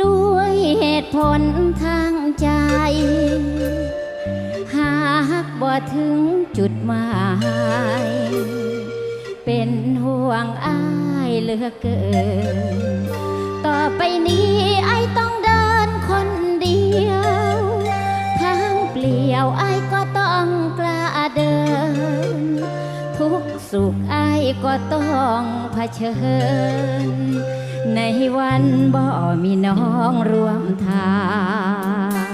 ด้วยเหตุผลทางใจ หากบ่ถึงจุดหมาย เป็นห่วงอายเหลือเกิน ต่อไปนี้ไอต้องเดินคนเดียว ทางเปลี่ยวไอก็ต้องกล้าเดิน ทุกสุขไอก็ต้องเผชิญ ในวันบ่ มีน้องร่วมทาง